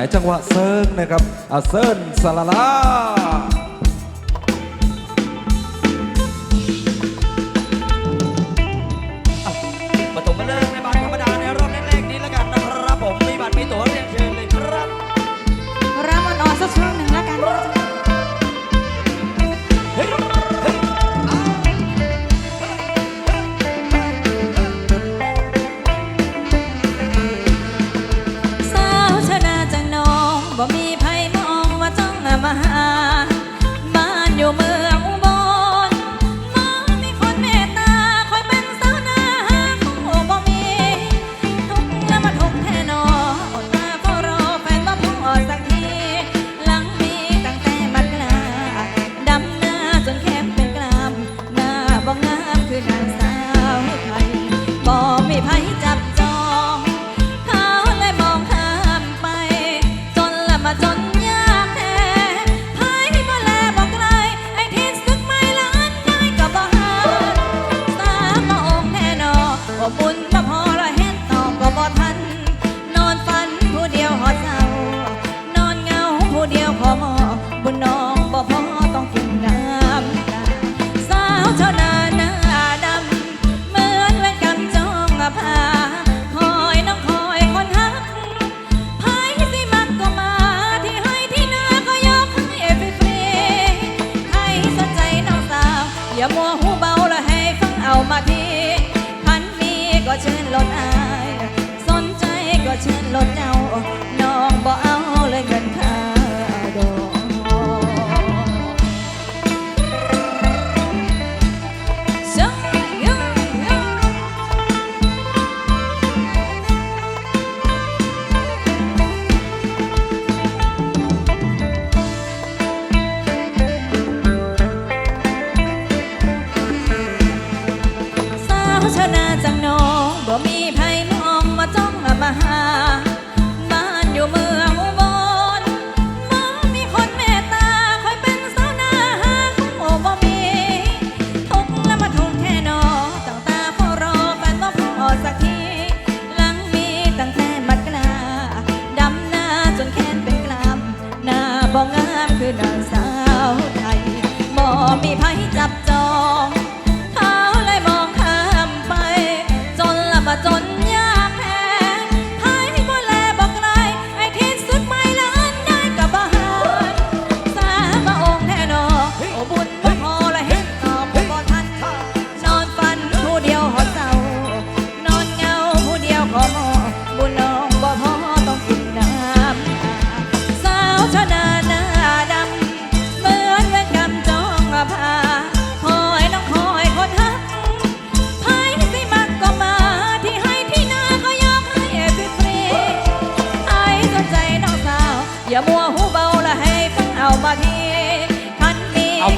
ไหนจังหวะเซิร์งนะครับอาเซิร์นสลาลา งามคือนางสาวไทยบอไม่ไผจับจอง เขาเลยมองข้ามไป จนละมาจนยากแท้ไผมาแลบอกไกไอ้ทิศซึกไม่ล้านได้ก็บ่หาสามองค์น่นอนว่บุญ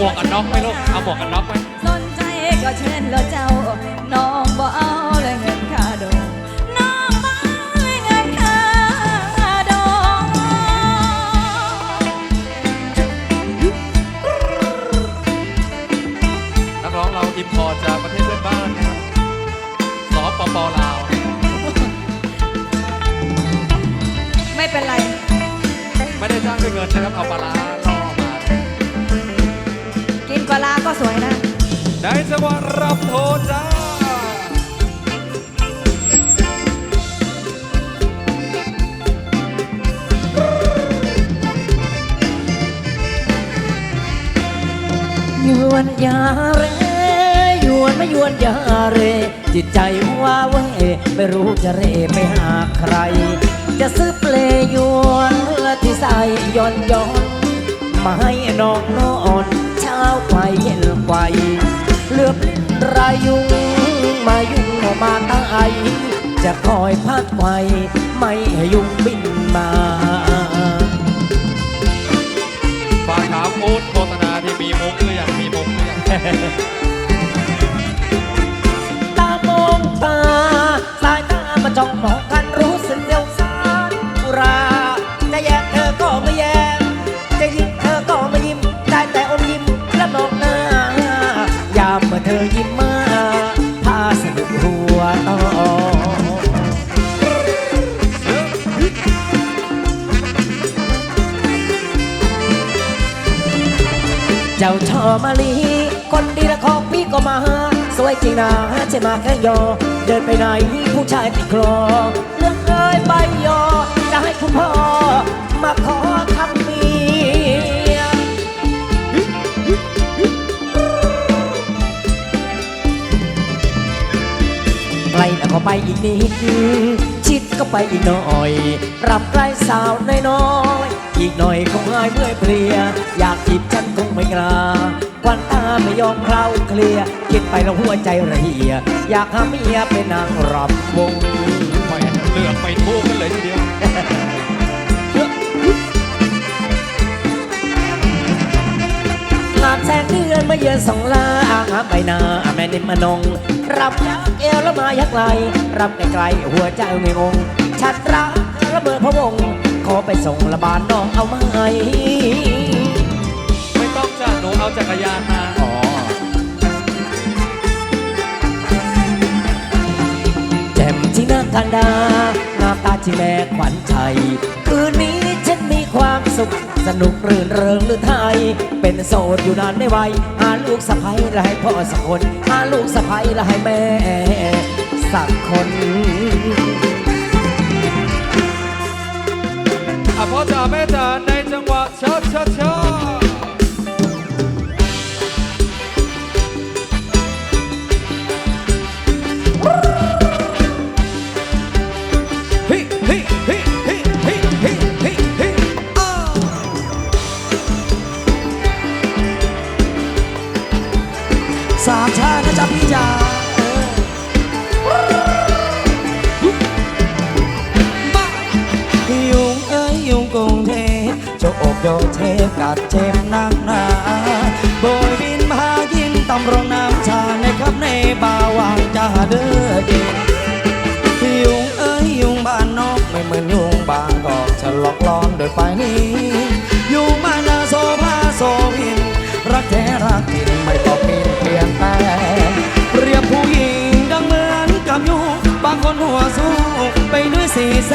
หมวกกันน็อกไหมลูก เอาบมวกกันน็อกไหมสนใจก็เชิญเราเจ้า น้องบ่เอาเลยเงินค่าดอกน้องบ่เอาเงินค่าดอกนักร้องเราอิมพอจากประเทศเพื่อนบ้านนะครับสปปลาวไม่เป็นไร ไม่ได้จ้างด้วยเงินนะครับ เอาปลาร้า สวยนะได้จังหวะรับโทจ้าหยวนยาเรหยวนไม่หยวนยาเร จิตใจว่าเว้ไม่รู้จะเรไปหาใคร จะซื้อเปลยวนเพื่ที่ใส่ย้อนย้อนมาให้น้องนอน ไขเย็นไขเลือบลิ้นรายุงมายุ่งมาตั้งไอจะคอยพัดไว้ไม่ให้ยุงบินมาฝากถามโอ๊ตโฆษณาที่มีมุกหรือยังมีมุกหรือยัง เจ้าชอมาลีคนดีละของพี่ก็มาสวยจริงนะใช่มาแค่ยอ เดินไปไหนผู้ชายติดคลอเรื่องเอ้ยใบยอ จะให้คุณพ่อ มาขอคำเมียไกลแล้วก็ไปอีกนิด ชิดก็ไปอีกหน่อยรับใกล้สาวน้อย อีกหน่อยคงหายเมื่อยเพลีย อยากจีบฉันคงไม่กล้าควันตาไม่ยอมเคล้าเคลียคิดไปแล้วหัวใจระเหีย อยากหาเมียเป็นนางรำวงไปเลือกไปทูกกันเลยทีเดียวงามแสงเดือนมาเยือนสองลาอ่างหาใบหน้าแม่นิมมนงรับยักเอวแล้วมายักไหลรับไกลๆหัวใจไม่งง ชัดรักระเบิดพะวง ขอไปส่งละบานน้องเอาไหมไม่ต้องจ้ะหนูเอาจักรยานมา อ๋อ แจ่มที่หน้ากันดาหน้าตาที่แม่ขวัญใจ คืนนี้ฉันมีความสุข สนุกรื่นเริงหรือไทย เป็นโสดอยู่นานไม่ไหวหาลูกสะใภ้และให้พ่อสักคนหาลูกสะใภ้และให้แม่ สักคน อะพ่อจ๋าแม่จ๋าในจังหวะช้าช้าช้า อกโยเทพกัดเจ็บนักหนาโบยบินพากินตำรงน้ำชาในครับในบ่าวางจะเด้อเด็กยุงเอ้ยยุงบ้านนอกไม่เหมือนยุงบางกอกฉันหลอกล้อนโดยไปนี้ยุงมานาโซภาโซพิน รักแท้รักจริงไม่ต้องมีเปลี่ยนแปลงเรียบผู้หญิงดังเหมือนกับยุงบางคนหัวสู้ไปด้วยสีแส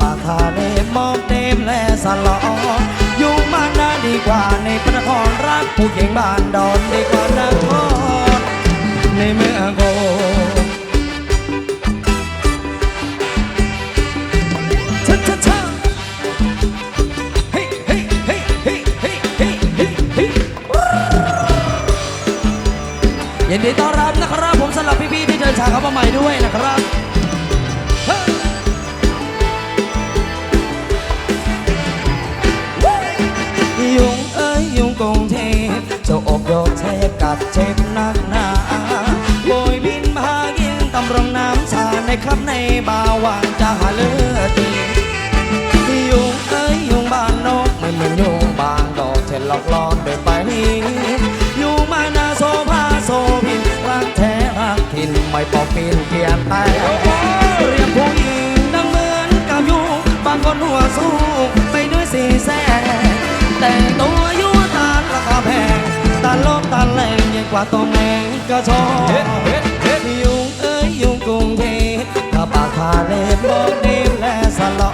ปากาะเลมองเต็มและสลอง อยู่มานนาดีกว่าในพระนครรักผู้หญิงบ้านดอนดีกว่านครในเมืองโกยินดีต้อนรับนะครับผมสำหรับพี่ๆที่เดินทางเข้ามาใหม่ด้วยนะครับ กรุงเทพเจ้าอกโยกเทพกัดเจ็บนักหนาโบยบินพากินตำรงน้ำชาในครับในบาวางจะหาเลือดตียุงเอ้ยยุงบ้านนกไม่เหมือนยุงบางดอกเทนหลอกลอนเดินไปนี้ยุงมานาโซภาโซพินรักแท้รักทินไม่ปอกปินเปลี่ยนแปลงเรียกผู้หญิงดังเหมือนกับยุงบางคนหัวสู้ไปด้วยสีแสงแต่งตัวยั่วตาราคา แพงตาโลบตาแรงยิ่งกว่าตัวแมงกระชอเฮ็ดเฮ็ดเฮ็ดยุงเอ้ยยุงกรุงเทพถ้าปากคาเล็บบอกดีและสลอ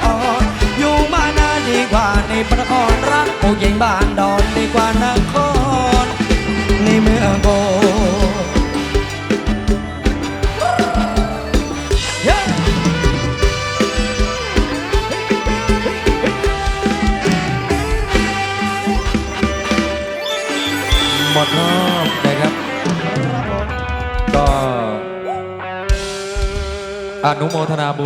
ยุงมานาดีกว่าในประนครรักผู้หญิงบ้านดอนดีกว่านครในเมืองโก อบนอบนะครับ ก็อนุโมทนาบุญ